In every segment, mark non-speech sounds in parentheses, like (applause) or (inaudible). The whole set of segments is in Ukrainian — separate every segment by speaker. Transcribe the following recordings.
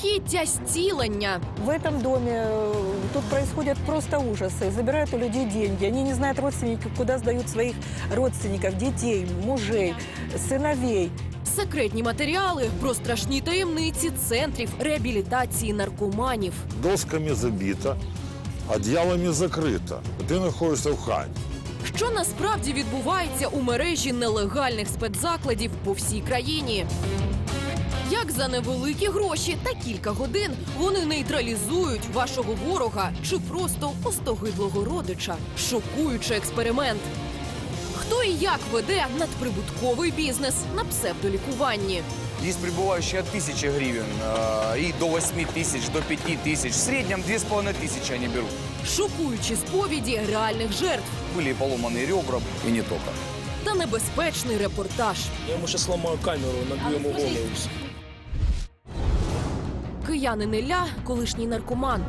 Speaker 1: Жахіття зцілення.
Speaker 2: В этом доме э, тут происходят просто ужасы. Забирают у людей деньги. Они не знают родственники, куда сдают своих родственников, детей, мужей, сыновей.
Speaker 1: Секретні матеріали про страшні таємниці центрів реабілітації наркоманів.
Speaker 3: досками забито, одеялами закрито. Ти знаходишся в хаті.
Speaker 1: Що насправді відбувається у мережі нелегальних спецзакладів по всій країні? Як за невеликі гроші та кілька годин вони нейтралізують вашого ворога чи просто остогидлого родича? Шокуючий експеримент. Хто і як веде надприбутковий бізнес на псевдолікуванні?
Speaker 4: Есть прибывающие от 1000 гривен э, и до 8 тысяч, до 5 тысяч. В среднем 2500 они берут.
Speaker 1: Шокуючі сповіді реальних жертв
Speaker 4: Были и поломанные ребра, и не только.
Speaker 1: та небезпечний репортаж.
Speaker 5: Я ему сейчас сломаю камеру, набью ему голову. и всё.
Speaker 1: Киянин Ілля – колишній наркоман.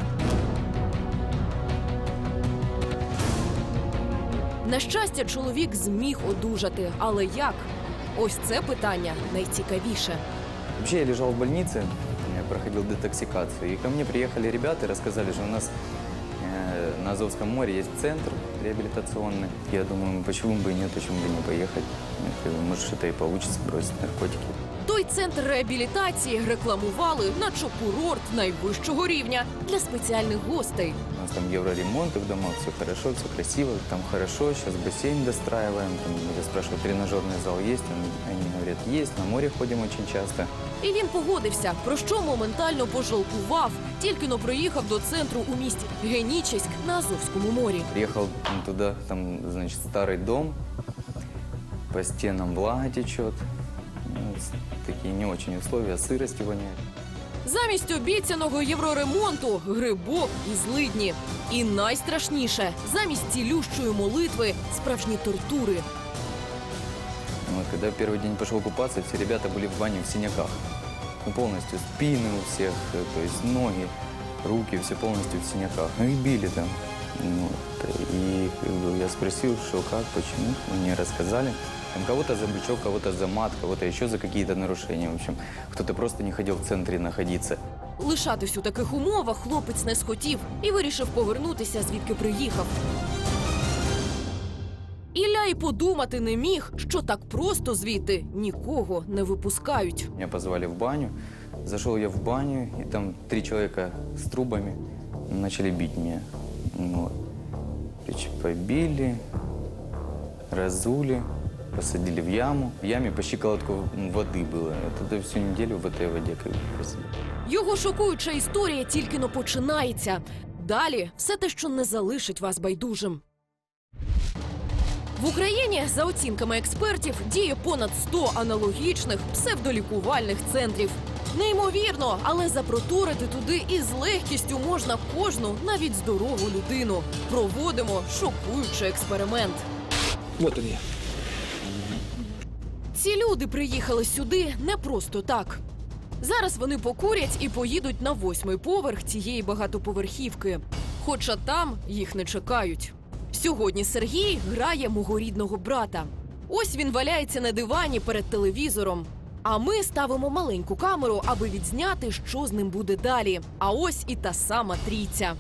Speaker 1: На щастя, чоловік зміг одужати. Але як? Ось це питання найцікавіше.
Speaker 6: Вообще я лежал в больнице, я проходил детоксикацию, и ко мне приехали ребята и рассказали, что у нас э, на Азовском море есть центр реабилитационный. Я думаю, ну, почему бы и нет, почему бы не поехать. Я говорю, Может, что-то и получится бросить наркотики.
Speaker 1: Той центр реабілітації рекламували, наче курорт найвищого рівня для спеціальних гостей.
Speaker 6: У нас там евроремонт в домах, все хорошо, все красиво, там хорошо, сейчас бассейн достраиваем. Там, я спрашиваю, тренажерный зал есть? Он- Они говорят, есть, на море ходим очень часто.
Speaker 1: І він погодився, про що моментально пожалкував, тільки но приїхав до центру у місті Генічеськ на Азовському морі.
Speaker 6: Приехал туда, там, значит, старый дом, по стенам влага течет, с- такие не очень условия, сырости воняет.
Speaker 1: Замість обіцяного євроремонту грибок і злидні. І найстрашніше замість цілющої молитви справжні тортури.
Speaker 6: Вот, когда я первый день пошел купаться, все ребята были в бане в синяках. Ну, полностью спины у всех, э, то есть ноги, руки, все полностью в синяках. Ну и били там. Ну, Вот. И как бы, я спросил, что как, почему, мне рассказали. Там кого-то за бычок, кого-то за мат, кого-то еще за какие-то нарушения. В общем, кто-то просто не хотел в центре находиться.
Speaker 1: Лишатись у таких умовах хлопець не схотів і вирішив повернутися, звідки приїхав. Ілля й подумати не міг, що так просто звідти нікого не випускають.
Speaker 6: Меня позвали в баню. Зашел я в баню, и там три человека с трубами начали бить меня. Ну Вот. Короче, побили, разули, посадили в яму. В яме по щиколотку воды было. Я туда всю неделю в этой воде как бы просидел.
Speaker 1: Його шокуюча історія тільки но починається. Далі все те, що не залишить вас байдужим. В Україні, за оцінками експертів, діє понад 100 аналогічних псевдолікувальних центрів. Неймовірно, але запроторити туди із легкістю можна кожну, навіть здорову людину. Проводимо шокуючий експеримент.
Speaker 5: Вот они.
Speaker 1: ці люди приїхали сюди не просто так. Зараз вони покурять і поїдуть на восьмий поверх цієї багатоповерхівки. Хоча там їх не чекають. Сьогодні Сергій грає мого рідного брата. Ось він валяється на дивані перед телевізором. А ми ставимо маленьку камеру, аби відзняти, що з ним буде далі. А ось і та сама трійця.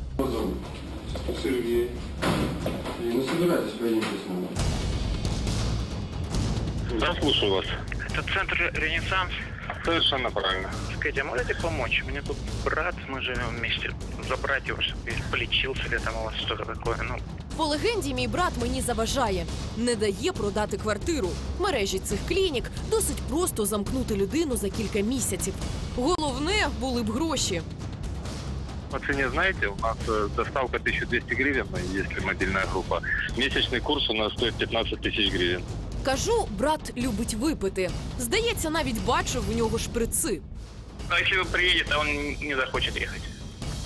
Speaker 7: Сергей. И не собирайтесь.
Speaker 8: Да, слушаю вас.
Speaker 9: Это центр «Ренессанс».
Speaker 8: Совершенно правильно.
Speaker 9: Скажите, а можете помочь? Мне тут брат, мы живем вместе. Забрать его, чтобы полечился или там у вас что-то такое. Ну,
Speaker 1: По легенді, мій брат мені заважає, не дає продати квартиру. Мережі цих клінік досить просто замкнути людину за кілька місяців. Головне були б гроші.
Speaker 8: По цене знаете, у нас э, доставка 1200 гривен, если мобильная группа. Месячный курс у нас стоит 15 тысяч гривен.
Speaker 1: Кажу, брат любить випити. Здається, навіть бачив у нього шприци.
Speaker 9: а если вы приедете, а он не захочет ехать?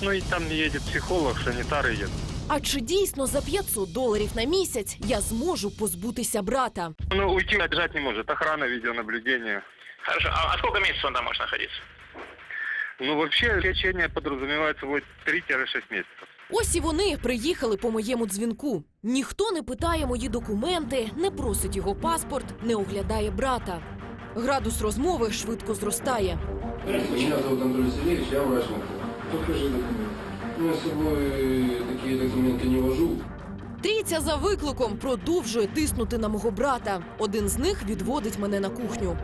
Speaker 8: Ну и там едет психолог, санитар едет.
Speaker 1: А чи дійсно за 500 доларів на місяць я зможу позбутися брата?
Speaker 8: Ну, уйти отжать не может. Охрана, видеонаблюдение.
Speaker 9: Хорошо, а, а сколько месяцев он там может находиться?
Speaker 8: Ну, вообще, лечение подразумевает собой 3-6 месяцев.
Speaker 1: Ось і вони приїхали по моєму дзвінку. Ніхто не питає мої документи, не просить його паспорт, не оглядає брата. Градус розмови швидко зростає.
Speaker 7: Меня зовут Анатолий Сергеевич, я врач Покажи документы. Ну, я с собой такие документы не вожу.
Speaker 1: Трійця за викликом продовжує тиснути на мого брата. Один з них відводить мене на кухню.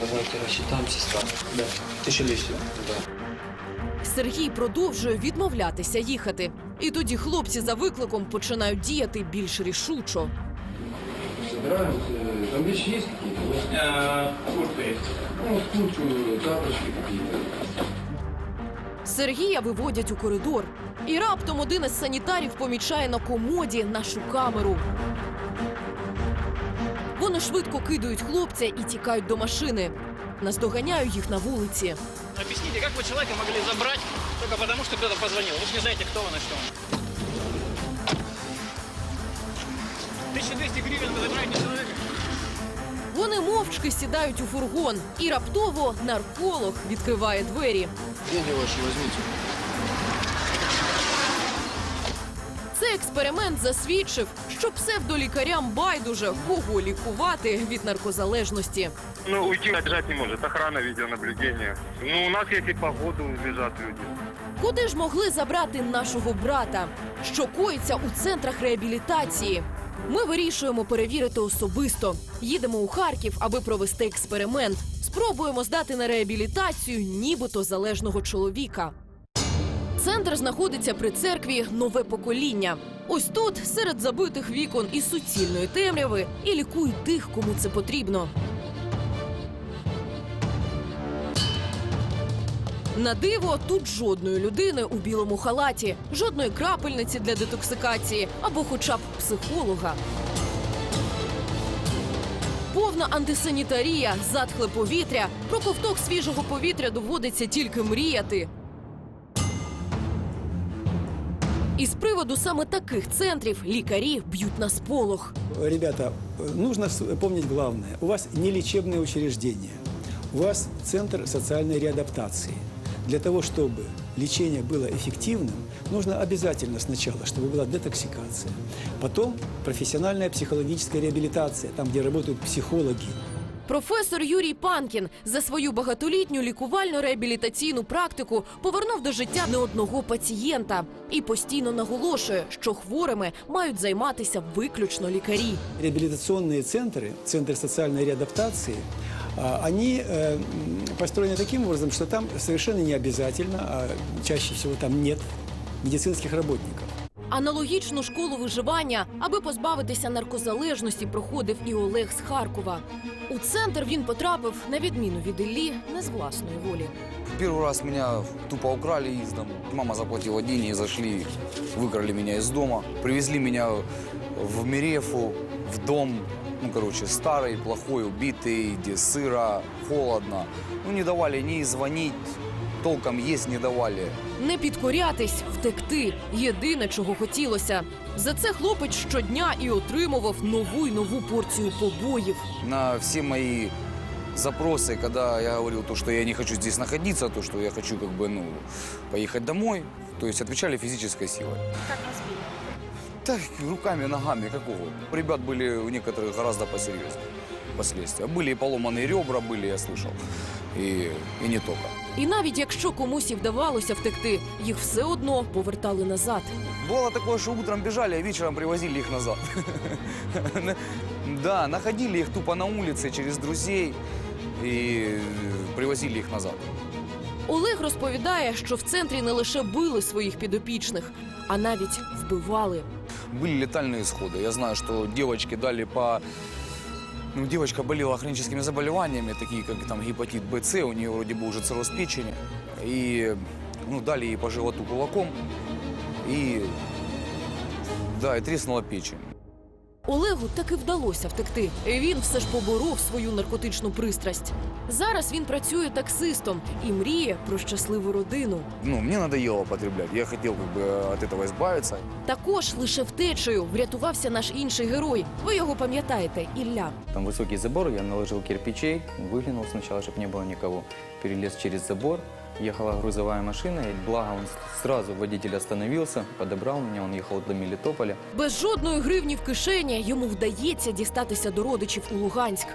Speaker 5: Давайте рассчитаемся с вами. Да. Тысяча двести. Да.
Speaker 1: Сергій продовжує відмовлятися їхати. І тоді хлопці за викликом починають діяти більш рішучо.
Speaker 7: Собираемся. Там вещи есть какие-то?
Speaker 9: Куртка есть.
Speaker 7: Ну, куртку, тапочки какие-то.
Speaker 1: Сергія виводять у коридор. І раптом один із санітарів помічає на комоді нашу камеру. Вони швидко кидають хлопця і тікають до машини. Наздоганяю їх на вулиці.
Speaker 10: Объясните, как вы человека могли забрать только потому, что кто-то позвонил? Вы же не знаете, кто он и что он. 1200 гривен вы забираете человека?
Speaker 1: Вони мовчки сідають у фургон, і раптово нарколог відкриває двері.
Speaker 5: Деньги ваши возьмите.
Speaker 1: Експеримент засвідчив, що псевдолікарям байдуже кого лікувати від наркозалежності.
Speaker 8: Ну, уйти отжать не может. Охрана, видеонаблюдение. Ну, у нас есть и по году люди.
Speaker 1: Куди ж могли забрати нашого брата? Що коїться у центрах реабілітації? Ми вирішуємо перевірити особисто. Їдемо у Харків, аби провести експеримент. Спробуємо здати на реабілітацію нібито залежного чоловіка. Центр знаходиться при церкві нове покоління. Ось тут, серед забитих вікон і суцільної темряви, і лікують тих, кому це потрібно. На диво, тут жодної людини у білому халаті, жодної крапельниці для детоксикації або хоча б психолога. Повна антисанітарія, затхле повітря. Про ковток свіжого повітря доводиться тільки мріяти. І з приводу саме таких центрів лікарі б'ють на сполох.
Speaker 11: Ребята, э, нужно с- помнить главное. У вас не лечебное учреждение. У вас центр социальной реадаптации. Для того, чтобы лечение было эффективным, нужно обязательно сначала, чтобы была детоксикация. Потом профессиональная психологическая реабилитация, там, где работают психологи.
Speaker 1: Професор Юрій Панкін за свою багатолітню лікувально-реабілітаційну практику повернув до життя не одного пацієнта і постійно наголошує, що хворими мають займатися виключно лікарі.
Speaker 11: Реабилитационные центры, центры социальной реадаптации, а, они э, м, построены таким образом, что там совершенно не обязательно, а чаще всего там нет медицинских работников.
Speaker 1: Аналогічну школу виживання, аби позбавитися наркозалежності, проходив і Олег з Харкова. У центр він потрапив на відміну від Іллі не з власної волі.
Speaker 4: Первый раз меня тупо украли из дома. Мама заплатила деньги, зашли, выкрали меня из дома. Привезли меня в Мирефу, в дом, ну, короче, старый, плохой, убитый, где сыро, холодно. Ну, не давали ни звонить, толком есть не давали.
Speaker 1: Не підкорятись, втекти єдине, чого хотілося. За це хлопець щодня і отримував нову й нову порцію побоїв.
Speaker 4: На все мои запросы, когда я говорил то, что я не хочу здесь находиться, то, что я хочу как бы, ну, поехать домой, то есть отвечали физической силой.
Speaker 10: Как вас били?
Speaker 4: Так, руками, ногами, какого? У ребят были у некоторых гораздо посерьезнее последствия. Были и поломанные ребра, были, я слышал, и, и не только.
Speaker 1: І навіть якщо комусь і вдавалося втекти, їх все одно повертали назад.
Speaker 4: Было такое, что утром бежали, а вечером привозили их назад. (laughs) Да, находили их тупо на улице через друзей и привозили их назад.
Speaker 1: Олег розповідає, що в центрі не лише били своїх підопічних, а навіть вбивали.
Speaker 4: Были летальные исходы. Я знаю, что девочке дали по... Ну, девочка болела хроническими заболеваниями, такие как там гепатит БЦ, у нее вроде бы уже цирроз печени. И ну, дали ей по животу кулаком, и да, и треснула печень.
Speaker 1: Олегу таки вдалося втекти. Він все ж поборов свою наркотичну пристрасть. Зараз він працює таксистом і мріє про щасливу родину.
Speaker 4: Ну, мне надоело употреблять. Я хотел как бы от этого избавиться.
Speaker 1: Також лише втечею врятувався наш інший герой. Ви його пам'ятаєте, Ілля.
Speaker 6: Там высокий забор, я наложил кирпичей, выглянул сначала, чтобы не было никого. Перелез через забор, ехала грузовая машина, и благо он сразу водитель остановился, подобрал меня, он ехал до Мелитополя.
Speaker 1: Без жодної гривні в кишені йому вдається дістатися до родичів у Луганськ.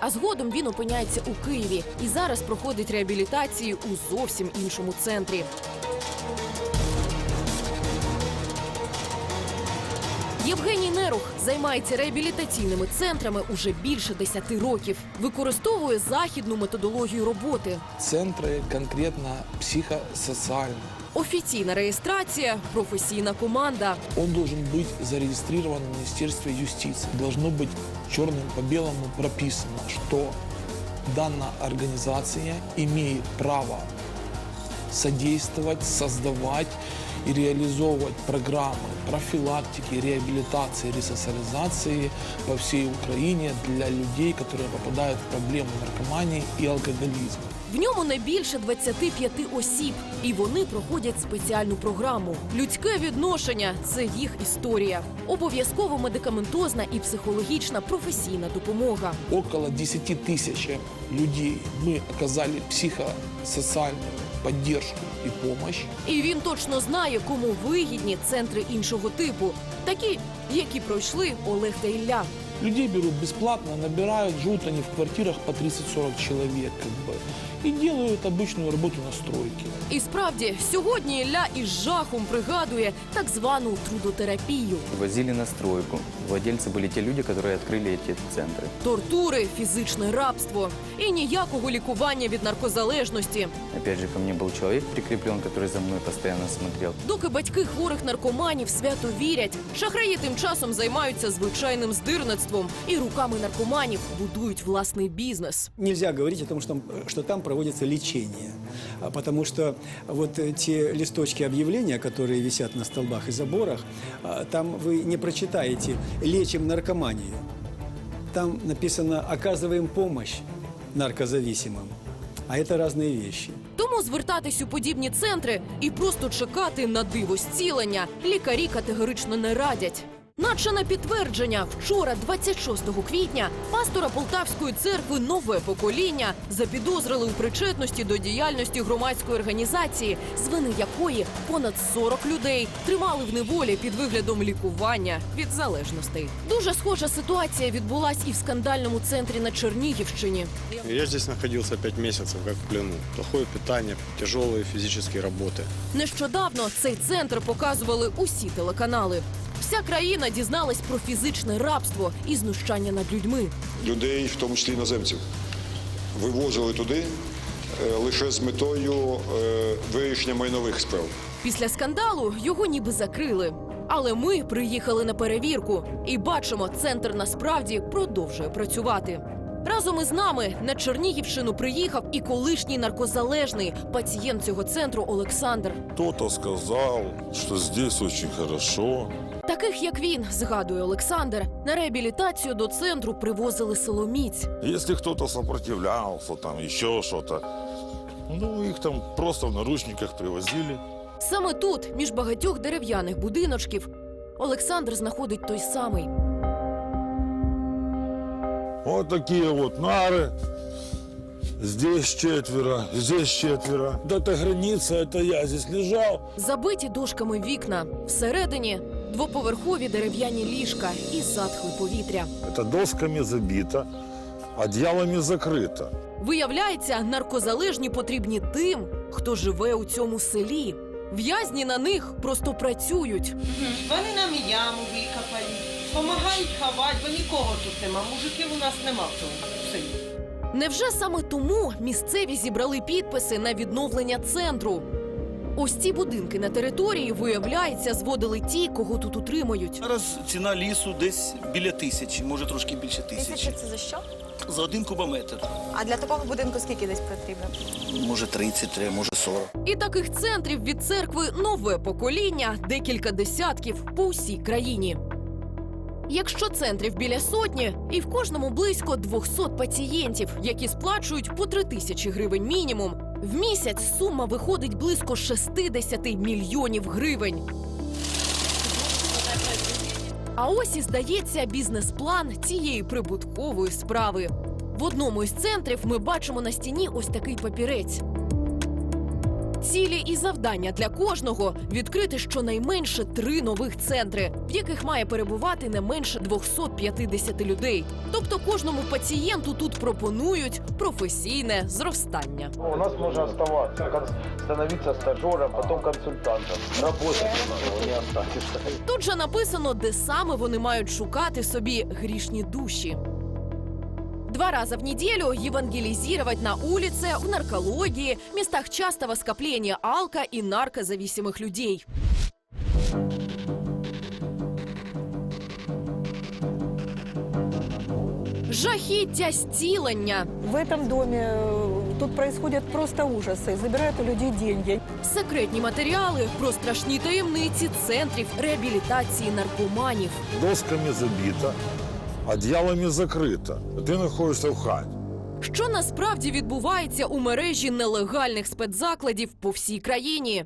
Speaker 1: А згодом він опиняється у Києві і зараз проходить реабілітацію у зовсім іншому центрі. Євгеній Нерух займається реабілітаційними центрами уже більше 10 років. Використовує західну методологію роботи.
Speaker 12: Центры конкретно психосоциальные.
Speaker 1: Офіційна реєстрація, професійна команда.
Speaker 12: Он должен быть зарегистрирован в Министерстве юстиции. Должно быть черным по белому прописано, что данная организация имеет право содействовать, создавать и реализовывать программы профилактики, реабилитации, ресоциализации по всей Украине для людей, которые попадают в проблемы наркомании и алкоголизма.
Speaker 1: В ньому не більше 25 осіб, і вони проходять спеціальну програму. Людське відношення це їх історія. Обов'язково медикаментозна і психологічна професійна допомога.
Speaker 12: Около 10 тысяч людей мы оказали психосоциальную поддержку и помощь.
Speaker 1: І він точно знає, кому вигідні центри іншого типу, такі, які пройшли Олег та Ілля.
Speaker 12: Людей берут бесплатно, набирают, живут они в квартирах по 30-40 человек, как бы, и делают обычную работу на стройке.
Speaker 1: І справді, сьогодні Ілля із жахом пригадує так звану трудотерапію.
Speaker 6: Возили на стройку. Владельцы были те люди, которые открыли эти центры.
Speaker 1: Тортури, фізичне рабство і ніякого лікування від наркозалежності.
Speaker 6: Опять же, ко мне был человек прикреплен, который за мной постоянно смотрел.
Speaker 1: Доки батьки хворих наркоманів свято вірять, шахраї тим часом займаються звичайним здирництвом і руками наркоманів будують власний бізнес.
Speaker 11: Нельзя говорить о том, что, что там проводится лечение, А потому что вот э, те листочки объявления, которые висят на столбах и заборах, а, там вы не прочитаете «лечим наркоманию». Там написано «оказываем помощь наркозависимым». А это разные вещи.
Speaker 1: Тому звертатись у подібні центри і просто чекати на диво зцілення лікарі категорично не радять. Наче на підтвердження, вчора, 26 квітня, пастора Полтавської церкви нове покоління запідозрили у причетності до діяльності громадської організації, з вини якої понад 40 людей тримали в неволі під виглядом лікування від залежностей. Дуже схожа ситуація відбулась і в скандальному центрі на Чернігівщині.
Speaker 13: Я здесь находился пять месяцев, как в плену. Плохое питание, тяжелые физические работы.
Speaker 1: Нещодавно цей центр показували усі телеканали. Вся країна дізналась про фізичне рабство і знущання над людьми.
Speaker 14: людей, в тому числі іноземців, вивозили туди е, лише з метою е, вирішення майнових справ.
Speaker 1: Після скандалу його ніби закрили. Але ми приїхали на перевірку і бачимо, центр насправді продовжує працювати. Разом із нами на Чернігівщину приїхав і колишній наркозалежний пацієнт цього центру Олександр.
Speaker 3: Кто-то сказал, что здесь очень хорошо.
Speaker 1: Таких як він, згадує Олександр, на реабілітацію до центру привозили силоміць.
Speaker 3: Если кто-то сопротивлялся, там еще что-то, ну, их там просто в наручниках привозили.
Speaker 1: Саме тут, між багатьох дерев'яних будиночків, Олександр знаходить той самий.
Speaker 3: Вот такие вот нары. Здесь четверо, здесь четверо. Да это граница, это я здесь лежал.
Speaker 1: Забиті дошками вікна. Всередині двоповерхові дерев'яні ліжка і затхле повітря.
Speaker 3: Это досками забито, одеялами закрыто.
Speaker 1: Виявляється, наркозалежні потрібні тим, хто живе у цьому селі. В'язні на них просто працюють.
Speaker 15: Вони нам і яму викопали, допомагають ховати, бо нікого тут нема. Мужиків у нас нема в цьому селі.
Speaker 1: Невже саме тому місцеві зібрали підписи на відновлення центру? Ось ці будинки на території, виявляється, зводили ті, кого тут утримують.
Speaker 16: Зараз ціна лісу десь біля тисячі, може трошки більше тисячі.
Speaker 17: це за що?
Speaker 16: За один кубометр.
Speaker 17: А для такого будинку скільки десь потрібно?
Speaker 16: Може 30, може 40.
Speaker 1: І таких центрів від церкви нове покоління, декілька десятків по усій країні. Якщо центрів біля сотні, і в кожному близько 200 пацієнтів, які сплачують по 3 тисячі гривень мінімум, в місяць сума виходить близько 60 мільйонів гривень. А ось і здається бізнес-план цієї прибуткової справи. В одному із центрів ми бачимо на стіні ось такий папірець. Цілі і завдання для кожного відкрити щонайменше три нових центри, в яких має перебувати не менше 250 людей. Тобто кожному пацієнту тут пропонують професійне зростання.
Speaker 18: У нас можно оставаться, кон- становиться стажером, потом консультантом. Работать не останешься.
Speaker 1: Тут же написано, де саме вони мають шукати собі грішні душі. Два раза в неделю евангелизировать на улице, в наркологии, местах частого скопления алко- и наркозависимых людей. Жахіття стілення.
Speaker 2: В этом доме э, тут происходят просто ужасы. Забирают у людей деньги.
Speaker 1: Секретні матеріали про страшні таємниці центрів реабілітації наркоманів.
Speaker 3: Досками забито, одеялами закрито. Ти знаходишся в хаті.
Speaker 1: Що насправді відбувається у мережі нелегальних спецзакладів по всій країні?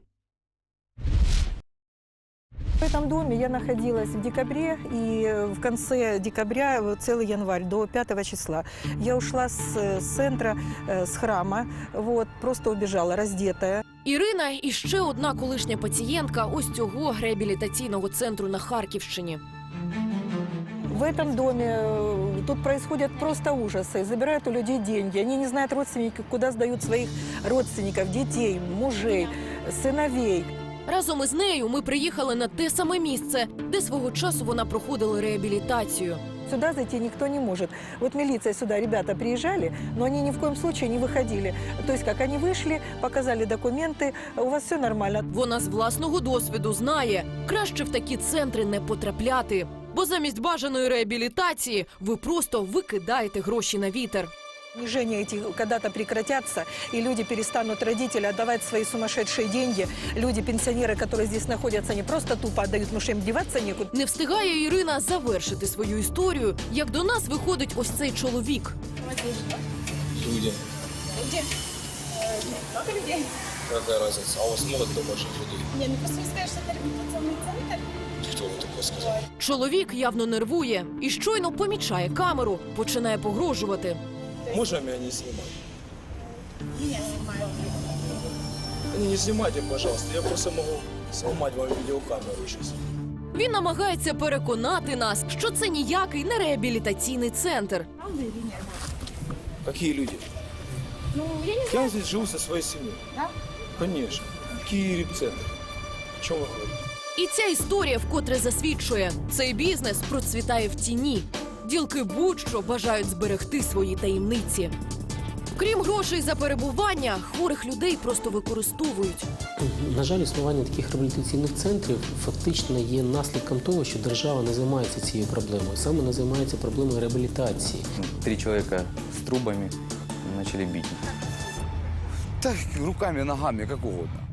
Speaker 2: В этом доме я находилась в декабре, и э, в конце декабря, э, целый январь, до 5 числа. Я ушла с, э, с центра, э, с храма, вот, просто убежала, раздетая.
Speaker 1: Ірина і ще одна колишня пацієнтка ось цього реабілітаційного центру на Харківщині.
Speaker 2: В этом доме э, тут происходят просто ужасы. Забирают у людей деньги. Они не знают родственники, куда сдают своих родственников, детей, мужей, сыновей.
Speaker 1: Разом із нею ми приїхали на те саме місце, де свого часу вона проходила реабілітацію.
Speaker 2: Сюда зайти никто не может. Вот милиция сюда, ребята приезжали, но они ни в коем случае не выходили. То есть, как они вышли, показали документы, у вас все нормально.
Speaker 1: Вона з власного досвіду знає, краще в такі центри не потрапляти. Бо замість бажаної реабілітації ви просто викидаєте гроші на вітер.
Speaker 2: Унижения эти когда-то прекратятся, и люди перестанут родители отдавать свои сумасшедшие деньги. Люди, пенсионеры, которые здесь находятся, не просто тупо отдают, потому что им деваться некуда.
Speaker 1: Не встигає Ірина завершити свою історію, як до нас виходить ось цей чоловік.
Speaker 5: Люди.
Speaker 19: Где? Много людей?
Speaker 5: Какая разница? А у вас много домашних людей?
Speaker 19: Не, ну просто вы скажете, что это реабилитационный центр.
Speaker 5: Кто вы такое сказал?
Speaker 1: Чоловік явно нервує і щойно помічає камеру, починає погрожувати.
Speaker 5: Можно меня не снимать?
Speaker 19: Меня снимают.
Speaker 5: Не, не снимайте, пожалуйста. Я просто могу сломать вам видеокамеру сейчас.
Speaker 1: Він намагається переконати нас, що це ніякий не реабілітаційний центр.
Speaker 19: Правда или нет?
Speaker 5: Какие люди?
Speaker 19: Ну, я не знаю.
Speaker 5: Я здесь живу со своей семьей.
Speaker 19: Да?
Speaker 5: Конечно. Какие репцентры? О чем вы говорите?
Speaker 1: І ця історія вкотре засвідчує, цей бізнес процвітає в тіні. Ділки будь-що бажають зберегти свої таємниці. Крім грошей за перебування, хворих людей просто використовують.
Speaker 20: На жаль, існування таких реабілітаційних центрів фактично є наслідком того, що держава не займається цією проблемою, саме не займається проблемою реабілітації.
Speaker 6: Три человека с трубами начали бить.
Speaker 4: Так, руками, ногами, как угодно.